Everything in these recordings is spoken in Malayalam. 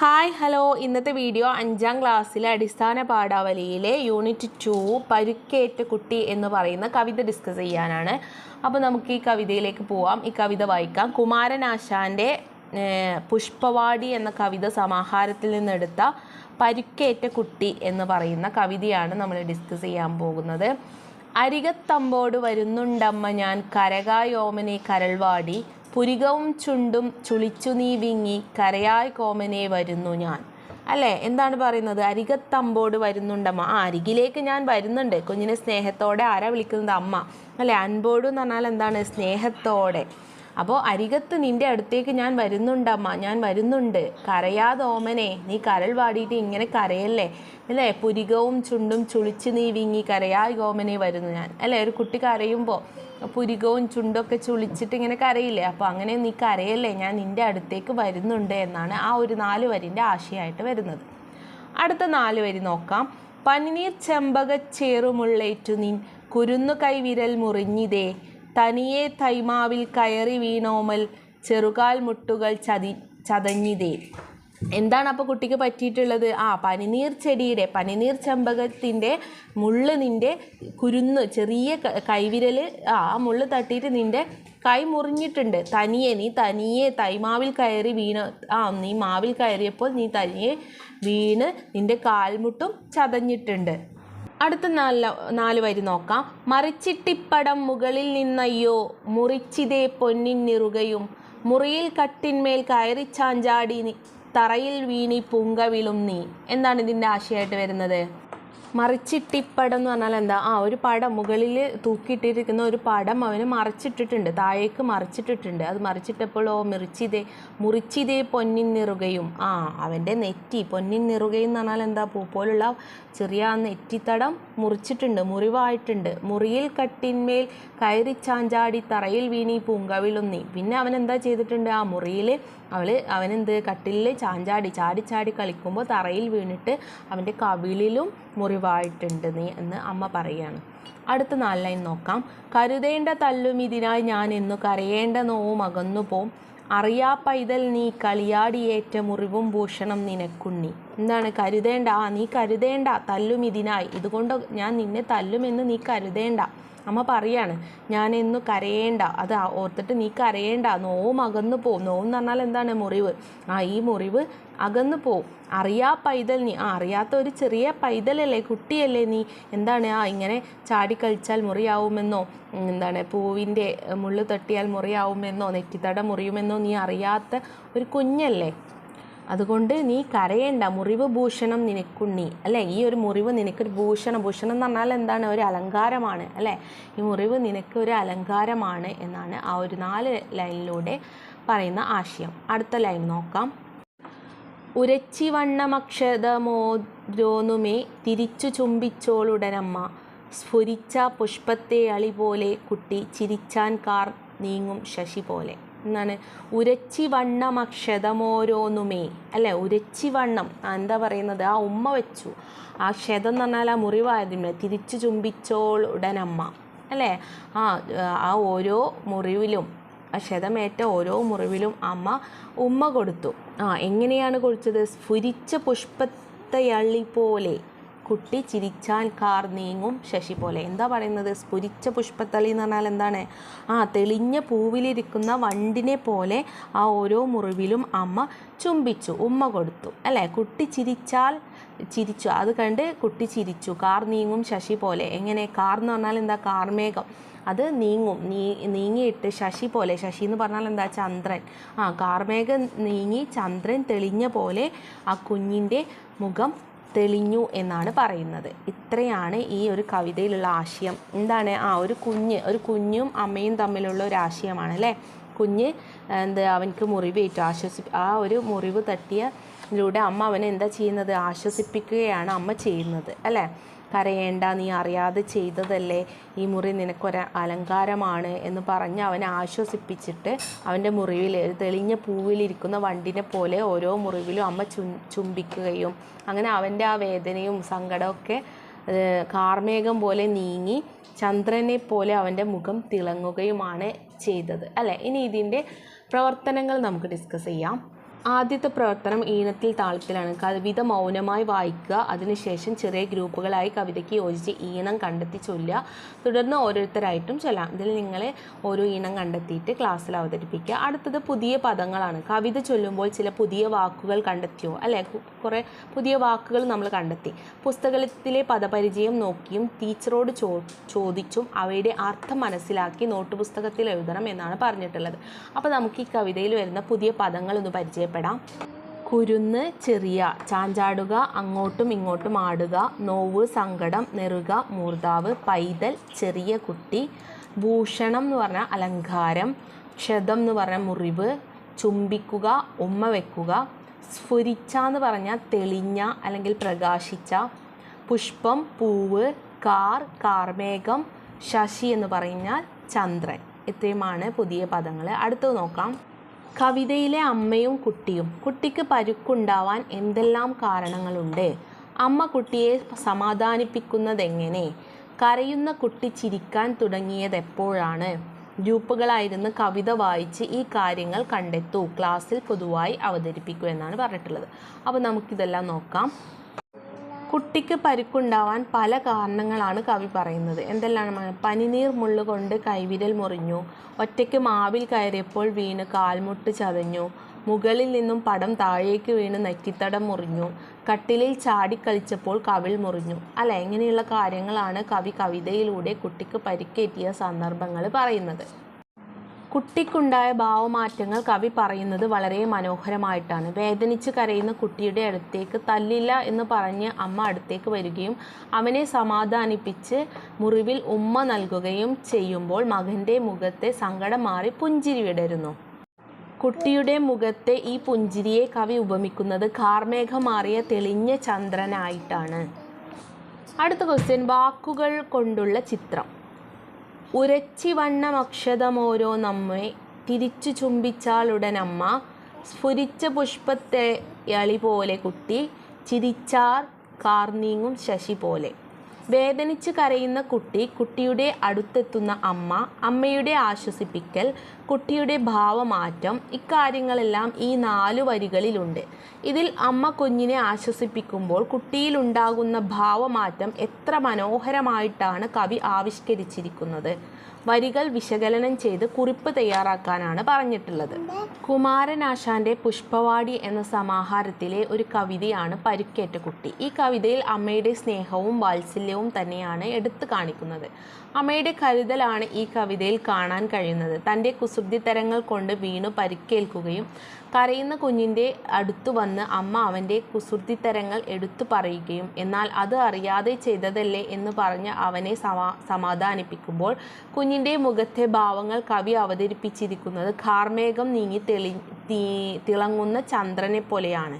ഹായ് ഹലോ ഇന്നത്തെ വീഡിയോ അഞ്ചാം ക്ലാസ്സിലെ അടിസ്ഥാന പാഠാവലിയിലെ യൂണിറ്റ് ടു പരുക്കേറ്റ കുട്ടി എന്ന് പറയുന്ന കവിത ഡിസ്കസ് ചെയ്യാനാണ്. അപ്പോൾ നമുക്ക് ഈ കവിതയിലേക്ക് പോവാം. ഈ കവിത വായിക്കാം. കുമാരനാശാന്റെ പുഷ്പവാടി എന്ന കവിത സമാഹാരത്തിൽ നിന്നെടുത്ത പരുക്കേറ്റ കുട്ടി എന്ന് പറയുന്ന കവിതയാണ് നമ്മൾ ഡിസ്കസ് ചെയ്യാൻ പോകുന്നത്. അരികത്തമ്പോട് വരുന്നുണ്ടമ്മ ഞാൻ കരകായോമനെ കരൾവാടി. പുരികവും ചുണ്ടും ചുളിച്ചു നീ വിങ്ങി കരയായ് കോമനെ വരുന്നു ഞാൻ. അല്ലേ? എന്താണ് പറയുന്നത്? അരികത്തമ്പോട് വരുന്നുണ്ടമ്മ. ആ അരികിലേക്ക് ഞാൻ വരുന്നുണ്ട്. കുഞ്ഞിനെ സ്നേഹത്തോടെ ആരാ വിളിക്കുന്നത്? അമ്മ. അല്ലേ? അൻപോട് എന്ന് പറഞ്ഞാൽ എന്താണ്? സ്നേഹത്തോടെ. അപ്പോൾ അരികത്ത് നിന്റെ അടുത്തേക്ക് ഞാൻ വരുന്നുണ്ടമ്മ ഞാൻ വരുന്നുണ്ട്. കരയാതെ ഓമനെ നീ കരൾ വാടിയിട്ട് ഇങ്ങനെ കരയല്ലേ? അല്ലേ? പുരികവും ചുണ്ടും ചുളിച്ച് നീ വിങ്ങി കരയായി ഓമനെ വരുന്നു ഞാൻ. അല്ലേ? ഒരു കുട്ടി കരയുമ്പോൾ പുരികവും ചുണ്ടൊക്കെ ചുളിച്ചിട്ട് ഇങ്ങനെ കരയില്ലേ? അപ്പോൾ അങ്ങനെ നീ കരയല്ലേ? ഞാൻ നിന്റെ അടുത്തേക്ക് വരുന്നുണ്ട് എന്നാണ് ആ ഒരു നാല് വരിന്റെ ആശയമായിട്ട് വരുന്നത്. അടുത്ത നാല് വരി നോക്കാം. പനിനീർ ചെമ്പക ചേറുമുള്ളേറ്റു നിൻ കുരുന്നു കൈവിരൽ മുറിഞ്ഞിതേ. തനിയെ തൈമാവിൽ കയറി വീണോമൽ ചെറുകാൽ മുട്ടുകൾ ചതി ചതഞ്ഞിതേ. എന്താണ് അപ്പോൾ കുട്ടിക്ക് പറ്റിയിട്ടുള്ളത്? ആ പനിനീർ ചെടിയുടെ പനിനീർ ചെമ്പകത്തിന്റെ മുള്ള് നിന്റെ കുരുന്ന് ചെറിയ കൈവിരൽ ആ മുള്ള് തട്ടിയിട്ട് നിന്റെ കൈ മുറിഞ്ഞിട്ടുണ്ട്. തനിയെ നീ തനിയെ തൈമാവിൽ കയറി വീണ ആ നീ മാവിൽ കയറിയപ്പോൾ നീ തനിയെ വീണ് നിന്റെ കാൽമുട്ടും ചതഞ്ഞിട്ടുണ്ട്. അടുത്ത നാല് നാല് വരി നോക്കാം. മറിച്ചിട്ടിപ്പടം മുകളിൽ നിന്നയ്യോ മുറിച്ചിതേ പൊന്നിൻ നിറുകയും മുറിയിൽ കട്ടിന്മേൽ കയറി ചാഞ്ചാടി തറയിൽ വീണി പുങ്കവിളും നീ. എന്താണ് ഇതിന്റെ ആശയമായിട്ട് വരുന്നത്? മറിച്ചിട്ടിപ്പടം എന്ന് പറഞ്ഞാൽ എന്താ? ആ ഒരു പടം മുകളിൽ തൂക്കിയിട്ടിരിക്കുന്ന ഒരു പടം അവന് മറിച്ചിട്ടിട്ടുണ്ട്. താഴേക്ക് മറിച്ചിട്ടിട്ടുണ്ട്. അത് മറിച്ചിട്ടപ്പോഴോ മിറിച്ചിതേ മുറിച്ചിതേ പൊന്നിൻ നിറുകയും ആ അവന്റെ നെറ്റി പൊന്നിൻ നിറുകയും എന്ന് പറഞ്ഞാൽ എന്താ? പൂ പോലുള്ള ചെറിയ നെറ്റിത്തടം മുറിച്ചിട്ടുണ്ട് മുറിവായിട്ടുണ്ട്. മുറിയിൽ കട്ടിന്മേൽ കയറി ചാഞ്ചാടി തറയിൽ വീണി പൂങ്കവിളും പിന്നെ അവൻ എന്താ ചെയ്തിട്ടുണ്ട്? ആ മുറിയിൽ അവൾ അവനെന്ത് കട്ടിലിൽ ചാഞ്ചാടി ചാടി ചാടി കളിക്കുമ്പോൾ തറയിൽ വീണിട്ട് അവന്റെ കവിളിലും മുറിവായിട്ടുണ്ട് നീ എന്ന് അമ്മ പറയുകയാണ് അടുത്ത നാല് ലൈൻ നോക്കാം. കരുതേണ്ട തല്ലും ഇതിനായി ഞാൻ എന്നു കരയേണ്ട നോവും അകന്നു പോം. അറിയാ പൈതൽ നീ കളിയാടിയേറ്റ മുറിവും ഭൂഷണം നിനക്കുണ്ണി. എന്താണ് കരുതേണ്ട? ആ നീ കരുതേണ്ട തല്ലും ഇതിനായി. ഇതുകൊണ്ട് ഞാൻ നിന്നെ തല്ലുമെന്ന് നീ കരുതേണ്ട. അമ്മ പറയാണ് ഞാൻ എന്നു കരയേണ്ട. അത് ഓർത്തിട്ട് നീ കരയേണ്ട. നോവും അകന്നു പോവും. നോവും എന്ന് പറഞ്ഞാൽ എന്താണ് മുറിവ്? ആ ഈ മുറിവ് അകന്നു പോവും. അറിയാ പൈതൽ നീ. ആ അറിയാത്ത ഒരു ചെറിയ പൈതലല്ലേ കുട്ടിയല്ലേ നീ. എന്താണ് ആ ഇങ്ങനെ ചാടിക്കളിച്ചാൽ മുറിയാവുമെന്നോ? എന്താണ് പൂവിന്റെ മുള്ളു തട്ടിയാൽ മുറിയാവുമെന്നോ? നെറ്റിത്തട മുറിയുമെന്നോ നീ അറിയാത്ത ഒരു കുഞ്ഞല്ലേ? അതുകൊണ്ട് നീ കരയേണ്ട. മുറിവ് ഭൂഷണം നിനക്കുണ്ണി. അല്ലേ? ഈ ഒരു മുറിവ് നിനക്കൊരു ഭൂഷണം. ഭൂഷണം എന്ന് പറഞ്ഞാൽ എന്താണ്? ഒരു അലങ്കാരമാണ്. അല്ലേ? ഈ മുറിവ് നിനക്ക് ഒരു അലങ്കാരമാണ് എന്നാണ് ആ ഒരു നാല് ലൈനിലൂടെ പറയുന്ന ആശയം. അടുത്ത ലൈൻ നോക്കാം. ഉരച്ചിവണ്ണമക്ഷതമോരോന്നുമേ തിരിച്ചു ചുംബിച്ചോളുടനമ്മ. സ്ഫുരിച്ച പുഷ്പത്തെ അളി പോലെ കുട്ടി ചിരിച്ചാൻ കാർ നീങ്ങും ശശി പോലെ. എന്നാണ്. ഉരച്ചി വണ്ണമക്ഷതമോരോന്നുമേ അല്ലേ? ഉരച്ചി വണ്ണം എന്താ പറയുന്നത്? ആ ഉമ്മ വെച്ചു. ആ ക്ഷതം എന്ന് പറഞ്ഞാൽ ആ മുറിവായതിന് തിരിച്ചു ചുംബിച്ചോൾ ഉടനമ്മ അല്ലേ? ആ ആ ഓരോ മുറിവിലും ക്ഷതമേറ്റ ഓരോ മുറിവിലും അമ്മ ഉമ്മ കൊടുത്തു. ആ എങ്ങനെയാണ് കൊടുത്തത് സ്ഫുരിച്ച പുഷ്പത്തയള്ളി പോലെ കുട്ടി ചിരിച്ചാൽ കാർ നീങ്ങും ശശി പോലെ. എന്താ പറയുന്നത്? സ്ഫുരിച്ച പുഷ്പത്തളി എന്ന് പറഞ്ഞാൽ എന്താണ്? ആ തെളിഞ്ഞ പൂവിലിരിക്കുന്ന വണ്ടിനെ പോലെ ആ ഓരോ മുറിവിലും അമ്മ ചുംബിച്ചു ഉമ്മ കൊടുത്തു. അല്ലേ? കുട്ടി ചിരിച്ചാൽ ചിരിച്ചു. അത് കണ്ട് കുട്ടി ചിരിച്ചു. കാർ നീങ്ങും ശശി പോലെ. എങ്ങനെ? കാർ എന്ന് പറഞ്ഞാൽ എന്താ? കാർമേഘം അത് നീങ്ങും. നീ നീങ്ങിയിട്ട് ശശി പോലെ. ശശി എന്ന് പറഞ്ഞാൽ എന്താ? ചന്ദ്രൻ. ആ കാർമേഘം നീങ്ങി ചന്ദ്രൻ തെളിഞ്ഞ പോലെ ആ കുഞ്ഞിന്റെ മുഖം തെളിഞ്ഞു എന്നാണ് പറയുന്നത്. ഇത്രയാണ് ഈ ഒരു കവിതയിലുള്ള ആശയം. എന്താണ്? ആ ഒരു കുഞ്ഞ് ഒരു കുഞ്ഞും അമ്മയും തമ്മിലുള്ള ഒരു ആശയമാണ് അല്ലേ? കുഞ്ഞ് എന്താ അവനക്ക് മുറിവേറ്റു. ആശ്വസി ആ ഒരു മുറിവ് തട്ടിയതിലൂടെ അമ്മ അവനെ എന്താ ചെയ്യുന്നത്? ആശ്വസിപ്പിക്കുകയാണ് അമ്മ ചെയ്യുന്നത് അല്ലേ? കരയേണ്ട നീ അറിയാതെ ചെയ്തതല്ലേ? ഈ മുറി നിനക്കൊരു അലങ്കാരമാണ് എന്ന് പറഞ്ഞ് അവനെ ആശ്വസിപ്പിച്ചിട്ട് അവന്റെ മുറിവിൽ തെളിഞ്ഞ പൂവിലിരിക്കുന്ന വണ്ടിനെ പോലെ ഓരോ മുറിവിലും അമ്മ ചുംബിക്കുകയും അങ്ങനെ അവന്റെ ആ വേദനയും സങ്കടമൊക്കെ കാർമേഘം പോലെ നീങ്ങി ചന്ദ്രനെ പോലെ അവന്റെ മുഖം തിളങ്ങുകയുമാണ് ചെയ്തത് അല്ലേ? ഇനി ഇതിന്റെ പ്രവർത്തനങ്ങൾ നമുക്ക് ഡിസ്കസ് ചെയ്യാം. ആദ്യത്തെ പ്രവർത്തനം ഈണത്തിൽ താളത്തിലാണ്. കവിത മൗനമായി വായിക്കുക. അതിനുശേഷം ചെറിയ ഗ്രൂപ്പുകളായി കവിതയ്ക്ക് യോജിച്ച് ഈണം കണ്ടെത്തി ചൊല്ലുക. തുടർന്ന് ഓരോരുത്തരായിട്ടും ചൊല്ലാം. ഇതിൽ നിങ്ങൾ ഓരോ ഈണം കണ്ടെത്തിയിട്ട് ക്ലാസ്സിൽ അവതരിപ്പിക്കുക. അടുത്തത് പുതിയ പദങ്ങളാണ്. കവിത ചൊല്ലുമ്പോൾ ചില പുതിയ വാക്കുകൾ കണ്ടെത്തിയോ? അല്ലെ കുറേ പുതിയ വാക്കുകൾ നമ്മൾ കണ്ടെത്തി. പുസ്തകത്തിലെ പദപരിചയം നോക്കിയും ടീച്ചറോട് ചോ ചോദിച്ചും അവയുടെ അർത്ഥം മനസ്സിലാക്കി നോട്ട് പുസ്തകത്തിൽ എഴുതണം എന്നാണ് പറഞ്ഞിട്ടുള്ളത്. അപ്പോൾ നമുക്ക് ഈ കവിതയിൽ വരുന്ന പുതിയ പദങ്ങൾ ഒന്ന് പരിചയപ്പെടാം. കുരുന്ന് ചെറിയ ചാഞ്ചാടുക അങ്ങോട്ടും ഇങ്ങോട്ടും ആടുക നോവ് സങ്കടം നെറുക മൂർധാവ് പൈതൽ ചെറിയ കുട്ടി ഭൂഷണം എന്ന് പറഞ്ഞാൽ അലങ്കാരം ക്ഷതം എന്ന് പറഞ്ഞാൽ മുറിവ് ചുംബിക്കുക ഉമ്മ വെക്കുക സ്ഫുരിച്ച എന്ന് പറഞ്ഞാൽ തെളിഞ്ഞ അല്ലെങ്കിൽ പ്രകാശിച്ച പുഷ്പം പൂവ് കാർ കാർമേഘം ശശി എന്ന് പറഞ്ഞാൽ ചന്ദ്രൻ. ഇത്രയുമാണ് പുതിയ പദങ്ങൾ. അടുത്തത് നോക്കാം. കവിതയിലെ അമ്മയും കുട്ടിയും. കുട്ടിക്ക് പരുക്കുണ്ടാവാൻ എന്തെല്ലാം കാരണങ്ങളുണ്ട്? അമ്മ കുട്ടിയെ സമാധാനിപ്പിക്കുന്നതെങ്ങനെ? കരയുന്ന കുട്ടി ചിരിക്കാൻ തുടങ്ങിയത് എപ്പോഴാണ് ഗ്രൂപ്പുകളായിരുന്ന് കവിത വായിച്ച് ഈ കാര്യങ്ങൾ കണ്ടെത്തൂ. ക്ലാസ്സിൽ പൊതുവായി അവതരിപ്പിക്കൂ എന്നാണ് പറഞ്ഞിട്ടുള്ളത്. അപ്പോൾ നമുക്കിതെല്ലാം നോക്കാം. കുട്ടിക്ക് പരിക്കുണ്ടാവാൻ പല കാരണങ്ങളാണ് കവി പറയുന്നത്. എന്തെല്ലാം? പനിനീർ മുള്ളു കൊണ്ട് കൈവിരൽ മുറിഞ്ഞു. ഒറ്റയ്ക്ക് മാവിൽ കയറിയപ്പോൾ വീണ് കാൽമുട്ട് ചതഞ്ഞു. മുകളിൽ നിന്നും പടം താഴേക്ക് വീണ് നെറ്റിത്തടം മുറിഞ്ഞു. കട്ടിലിൽ ചാടിക്കളിച്ചപ്പോൾ കവിൾ മുറിഞ്ഞു. അല്ല ഇങ്ങനെയുള്ള കാര്യങ്ങളാണ് കവി കവിതയിലൂടെ കുട്ടിക്ക് പരിക്കേറ്റിയ സന്ദർഭങ്ങൾ പറയുന്നത്. കുട്ടിക്കുണ്ടായ ഭാവമാറ്റങ്ങൾ കവി പറയുന്നത് വളരെ മനോഹരമായിട്ടാണ്. വേദനിച്ച് കരയുന്ന കുട്ടിയുടെ അടുത്തേക്ക് തല്ലില്ല എന്ന് പറഞ്ഞ് അമ്മ അടുത്തേക്ക് വരികയും അവനെ സമാധാനിപ്പിച്ച് മുറിവിൽ ഉമ്മ നൽകുകയും ചെയ്യുമ്പോൾ മകന്റെ മുഖത്തെ സങ്കടം മാറി പുഞ്ചിരി വിടരുന്നു. കുട്ടിയുടെ മുഖത്തെ ഈ പുഞ്ചിരിയെ കവി ഉപമിക്കുന്നത് കാർമേഘമാറിയ തെളിഞ്ഞ ചന്ദ്രനായിട്ടാണ്. അടുത്ത ക്വസ്റ്റ്യൻ വാക്കുകൾ കൊണ്ടുള്ള ചിത്രം. ഉരച്ചി വണ്ണമക്ഷതമോരോ നമ്മെ തിരിച്ചു ചുംബിച്ചാലുടനമ്മ സ്ഫുരിച്ച പുഷ്പത്തെ യളി പോലെ കുട്ടി ചിരിച്ചാർ കാർനീങ്ങും ശശി പോലെ വേദനിച്ച് കരയുന്ന കുട്ടി കുട്ടിയുടെ അടുത്തെത്തുന്ന അമ്മ അമ്മയുടെ ആശ്വസിപ്പിക്കൽ കുട്ടിയുടെ ഭാവമാറ്റം ഇക്കാര്യങ്ങളെല്ലാം ഈ നാലു വരികളിലുണ്ട്. ഇതിൽ അമ്മ കുഞ്ഞിനെ ആശ്വസിപ്പിക്കുമ്പോൾ കുട്ടിയിലുണ്ടാകുന്ന ഭാവമാറ്റം എത്ര മനോഹരമായിട്ടാണ് കവി ആവിഷ്കരിച്ചിരിക്കുന്നത്. വരികൾ വിശകലനം ചെയ്ത് കുറിപ്പ് തയ്യാറാക്കാനാണ് പറഞ്ഞിട്ടുള്ളത്. കുമാരനാശാന്റെ പുഷ്പവാടി എന്ന സമാഹാരത്തിലെ ഒരു കവിതയാണ് പരുക്കേറ്റ കുട്ടി. ഈ കവിതയിൽ അമ്മയുടെ സ്നേഹവും വാത്സല്യവും തന്നെയാണ് എടുത്തു കാണിക്കുന്നത്. അമ്മയുടെ കരുതലാണ് ഈ കവിതയിൽ കാണാൻ കഴിയുന്നത്. തന്റെ കുസൃതിത്തരങ്ങൾ കൊണ്ട് വീണു പരിക്കേൽക്കുകയും കരയുന്ന കുഞ്ഞിന്റെ അടുത്തു വന്ന് അമ്മ അവന്റെ കുസൃതിത്തരങ്ങൾ എടുത്തു പറയുകയും എന്നാൽ അത് അറിയാതെ ചെയ്തതല്ലേ? എന്ന് പറഞ്ഞ് അവനെ സമാ സമാധാനിപ്പിക്കുമ്പോൾ കുഞ്ഞിന്റെ മുഖത്തെ ഭാവങ്ങൾ കവി അവതരിപ്പിച്ചിരിക്കുന്നത് കാർമേഘം നീങ്ങി തെളി തിളങ്ങുന്ന ചന്ദ്രനെ പോലെയാണ്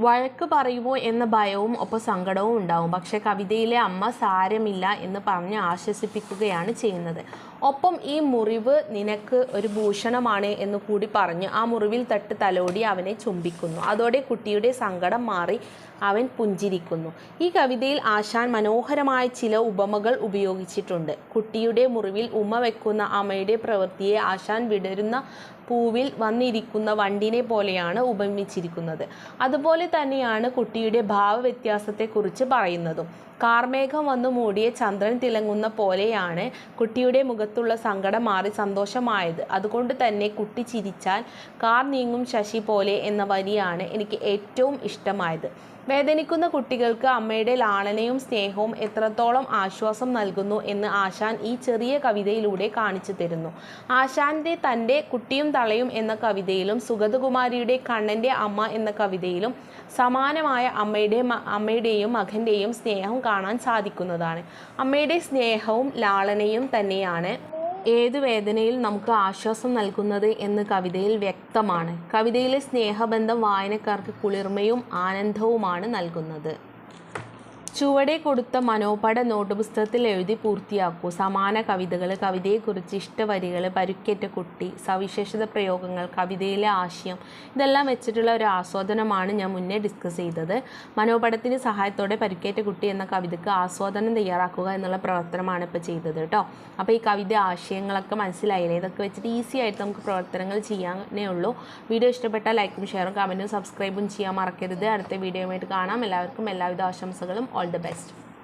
വഴക്ക് പറയുമോ എന്ന ഭയവും ഒപ്പം സങ്കടവും ഉണ്ടാവും. പക്ഷേ കവിതയിലെ അമ്മ സാരമില്ല എന്ന് പറഞ്ഞ് ആശ്വസിപ്പിക്കുകയാണ് ചെയ്യുന്നത്. ഒപ്പം ഈ മുറിവ് നിനക്ക് ഒരു ഭൂഷണമാണ് എന്ന് കൂടി പറഞ്ഞ് ആ മുറിവിൽ തട്ട് തലോടി അവനെ ചുംബിക്കുന്നു. അതോടെ കുട്ടിയുടെ സങ്കടം മാറി അവൻ പുഞ്ചിരിക്കുന്നു. ഈ കവിതയിൽ ആശാൻ മനോഹരമായ ചില ഉപമകൾ ഉപയോഗിച്ചിട്ടുണ്ട്. കുട്ടിയുടെ മുറിവിൽ ഉമ്മ വെക്കുന്ന അമ്മയുടെ പ്രവൃത്തിയെ ആശാൻ വിടരുന്ന പൂവിൽ വന്നിരിക്കുന്ന വണ്ടിനെ പോലെയാണ് ഉപമിച്ചിരിക്കുന്നത്. അതുപോലെ തന്നെയാണ് കുട്ടിയുടെ ഭാവവ്യത്യാസത്തെക്കുറിച്ച് പറയുന്നതും. കാർമേഘം വന്നു മൂടിയ ചന്ദ്രൻ തിളങ്ങുന്ന പോലെയാണ് കുട്ടിയുടെ മുഖത്തുള്ള സങ്കടം മാറി സന്തോഷമായത്. അതുകൊണ്ട് തന്നെ കുട്ടി ചിരിച്ചാൽ കാർ നീങ്ങും ശശി പോലെ എന്ന വരിയാണ് എനിക്ക് ഏറ്റവും ഇഷ്ടമായത്. വേദനിക്കുന്ന കുട്ടികൾക്ക് അമ്മയുടെ ലാളനയും സ്നേഹവും എത്രത്തോളം ആശ്വാസം നൽകുന്നു എന്ന് ആശാൻ ഈ ചെറിയ കവിതയിലൂടെ കാണിച്ചു തരുന്നു. ആശാന്റെ തന്റെ കുട്ടിയും തളയും എന്ന കവിതയിലും സുഗതകുമാരിയുടെ കണ്ണന്റെ അമ്മ എന്ന കവിതയിലും സമാനമായ അമ്മയുടെ അമ്മയുടെയും മകന്റെയും സ്നേഹം കാണാൻ സാധിക്കുന്നതാണ്. അമ്മയുടെ സ്നേഹവും ലാളനയും തന്നെയാണ് ഏത് വേദനയിൽ നമുക്ക് ആശ്വാസം നൽകുന്നത് എന്ന് കവിതയിൽ വ്യക്തമാണ്. കവിതയിലെ സ്നേഹബന്ധം വായനക്കാർക്ക് കുളിർമയും ആനന്ദവുമാണ് നൽകുന്നത്. ചുവടെ കൊടുത്ത മനോപട നോട്ട് പുസ്തകത്തിൽ എഴുതി പൂർത്തിയാക്കൂ. സമാന കവിതകൾ കവിതയെക്കുറിച്ച് ഇഷ്ടവരികൾ പരുക്കേറ്റ കുട്ടി സവിശേഷത പ്രയോഗങ്ങൾ കവിതയിലെ ആശയം ഇതെല്ലാം വെച്ചിട്ടുള്ള ഒരു ആസ്വാദനമാണ് ഞാൻ മുന്നേ ഡിസ്കസ് ചെയ്തത്. മനോപടത്തിന്റെ സഹായത്തോടെ പരുക്കേറ്റ കുട്ടി എന്ന കവിതയ്ക്ക് ആസ്വാദനം തയ്യാറാക്കുക എന്നുള്ള പ്രവർത്തനമാണ് ഇപ്പോൾ ചെയ്തത് കേട്ടോ അപ്പോൾ ഈ കവിത ആശയങ്ങളൊക്കെ മനസ്സിലായില്ലേ? ഇതൊക്കെ വെച്ചിട്ട് ഈസി ആയിട്ട് നമുക്ക് പ്രവർത്തനങ്ങൾ ചെയ്യാനേ ഉള്ളൂ. വീഡിയോ ഇഷ്ടപ്പെട്ടാൽ ലൈക്കും ഷെയറും കമന്റും സബ്സ്ക്രൈബും ചെയ്യാൻ മറക്കരുത്. അടുത്ത വീഡിയോയുമായിട്ട് കാണാം. എല്ലാവർക്കും എല്ലാവിധ ആശംസകളും. All all the best.